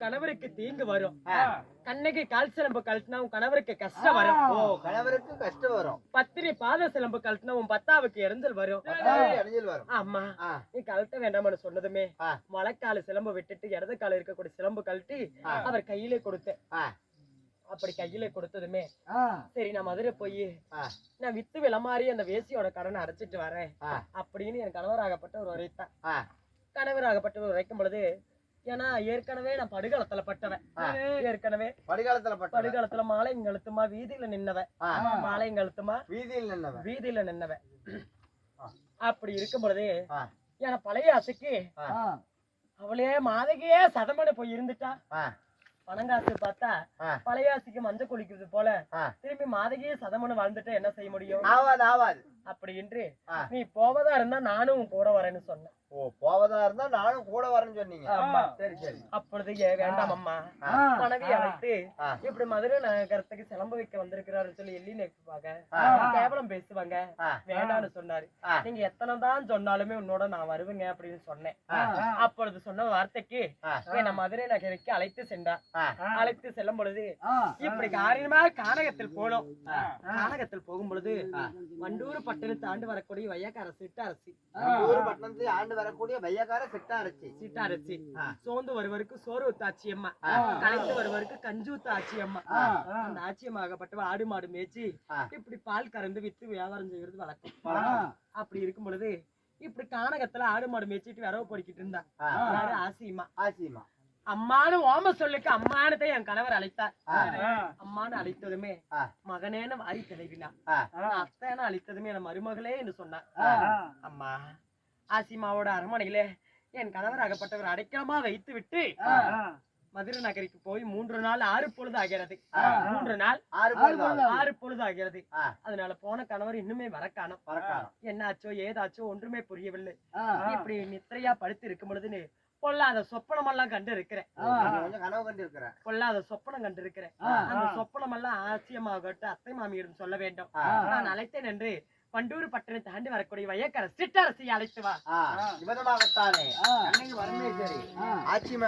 கணவருக்கு தீங்கு வரும். கண்ணகி கால் சிலம்பு கழட்டினா உன் கணவருக்கு கஷ்டம் வரும். ஓ கணவருக்கு கஷ்டம் வரும். பத்திரி பாத சிலம்பு கழட்டினா உன் பத்தாவுக்கு எரிஞ்சல் வரும். வரும். ஆமா நீ கழட்ட வேண்டாம்னு சொன்னதுமே. மழைக்கால சிலம்பு விட்டுட்டு இடது கால இருக்கக்கூடிய சிலம்பு கழட்டி. அவர் கையிலே கொடுத்தேன் ஆ, அப்படி கையில கொடுத்ததுமே சரி நான் மதுரை போய் நான் வித்து விளமாறி அந்த வேசியோட கடனை அடைச்சிட்டு வரேன் அப்படின்னு என் கணவராகப்பட்டவர் உரைத்தான். ஆ, கணவராகப்பட்டவர் உரைக்கும் பொழுது ஏன்னா ஏற்கனவே நான் படுகளத்துல பட்டவன். ஏற்கனவே படுகாலத்துல பட்ட படுகளத்துல மாலைங்கழுத்துமா வீதியில நின்னவன். மாலைங்கழுத்துமா வீதியில் நின்னவன். வீதியில நின்னவன். அப்படி இருக்கும் பொழுது என பழைய ஆசைக்கு அவளே மாதகியே சதமனை போய் இருந்துட்டா. பணங்காசு பார்த்தா ஆ. பழைய ஆசைக்கு மஞ்சள் குளிக்கிறது போல. திரும்பி மாதகியே சதமனு வாழ்ந்துட்டு என்ன செய்ய முடியும்? ஆவாது ஆவாது. அப்படி என்று. நீ போவதா இருந்தா நானும் உன் கூட வரேன்னு சொன்னேன். ஓ போவதா இருந்தா நானும் கூட வரேன்னு சொன்னீங்க. ஆமா. சரி சரி. அப்பொழுது வேண்டாம் அம்மா. மனைவி அழைத்து. இப்படி மதுரை நகரத்துக்கு சிலம்பு வைக்க வந்திருக்கிறாரு சொல்லி எள்ளி ஆ. கேவலம் பேசுவாங்க. வேண்டாம்னு சொன்னாரு. நீங்க எத்தனை தான் சொன்னாலுமே உன்னோட நான் வருவேங்க அப்படின்னு சொன்னேன். அப்பொழுது சொன்ன வார்த்தைக்கு என்னை மதுரை நகருக்கு அழைத்து சென்றார் அழைத்து செல்லும் பொழுது இப்படி காரியமா கானகத்தில் போனோம். கானகத்தில் போகும் பொழுது வண்டூர் பட்டணத்தை ஆண்டு வரக்கூடிய வையக்கார சிட்டாரசி. ஊரு பட்டணத்துல ஆண்டு வரக்கூடிய வையக்கார சிட்டா அரைச்சி சிட்டாரசி. ஆ. சோர்ந்து வருவருக்கு சோறு ஊத்த ஆச்சியம்மா ஆ. கலைத்து வருவருக்கு கஞ்சு ஊத்த ஆச்சியம்மா ஆ. அந்த ஆச்சியமாகப்பட்டவ ஆடு மாடு மேய்ச்சி. இப்படி பால் கறந்து வித்து வியாபாரம் செய்யறது வழக்கம். அப்படி இருக்கும் பொழுது இப்படி கானகத்துல ஆடு மாடு மேய்ச்சிட்டு வரவு பொறுக்கிட்டு இருந்தா. ஆ, யாரு? ஆசியம்மா. ஆச்சிமா அம்மானு ஓம சொல்லுக்கு அம்மானதை என் கணவர் அழைத்தார். அம்மானு அழைத்ததுமே. மகனேன்னு கிளவினா. ஆ, அத்தைன்னு அழைத்ததுமே என் மருமகளே என்று சொன்னார். அம்மா ஆசிமாவோட அரண்மனையில என் கணவர் ஆகப்பட்டவர் அடைக்கலமா வைத்து விட்டு மதுரை நகருக்கு போய் மூன்று நாள் ஆறு பொழுது ஆகிறது. மூன்று நாள் ஆறு பேர் தான். ஆறு பொழுது ஆகிறது. அதனால போன கணவர் இன்னுமே வர காணோம் பறக்காரம். என்னாச்சோ ஏதாச்சோ ஒன்றுமே புரியவில்லை. இப்படி நித்திரையா படுத்து இருக்கும் பொழுது பொல்லாத சொப்பனம் எல்லாம் கண்டு இருக்கிறேன் கனவு கண்டு பொல்லாத சொப்பனம் கண்டு இருக்கிறேன். அந்த சொப்பனம் எல்லாம் ஆசியமாகட்டும் அத்தை மாமியிடம் சொல்ல வேண்டும். நான் அழைத்தேன் என்று பண்டூர் பட்டணத்தை தாண்டி வரக்கூடிய வையக்கர சிற்றரசியை அழைத்து வா. சரி ஆட்சிமா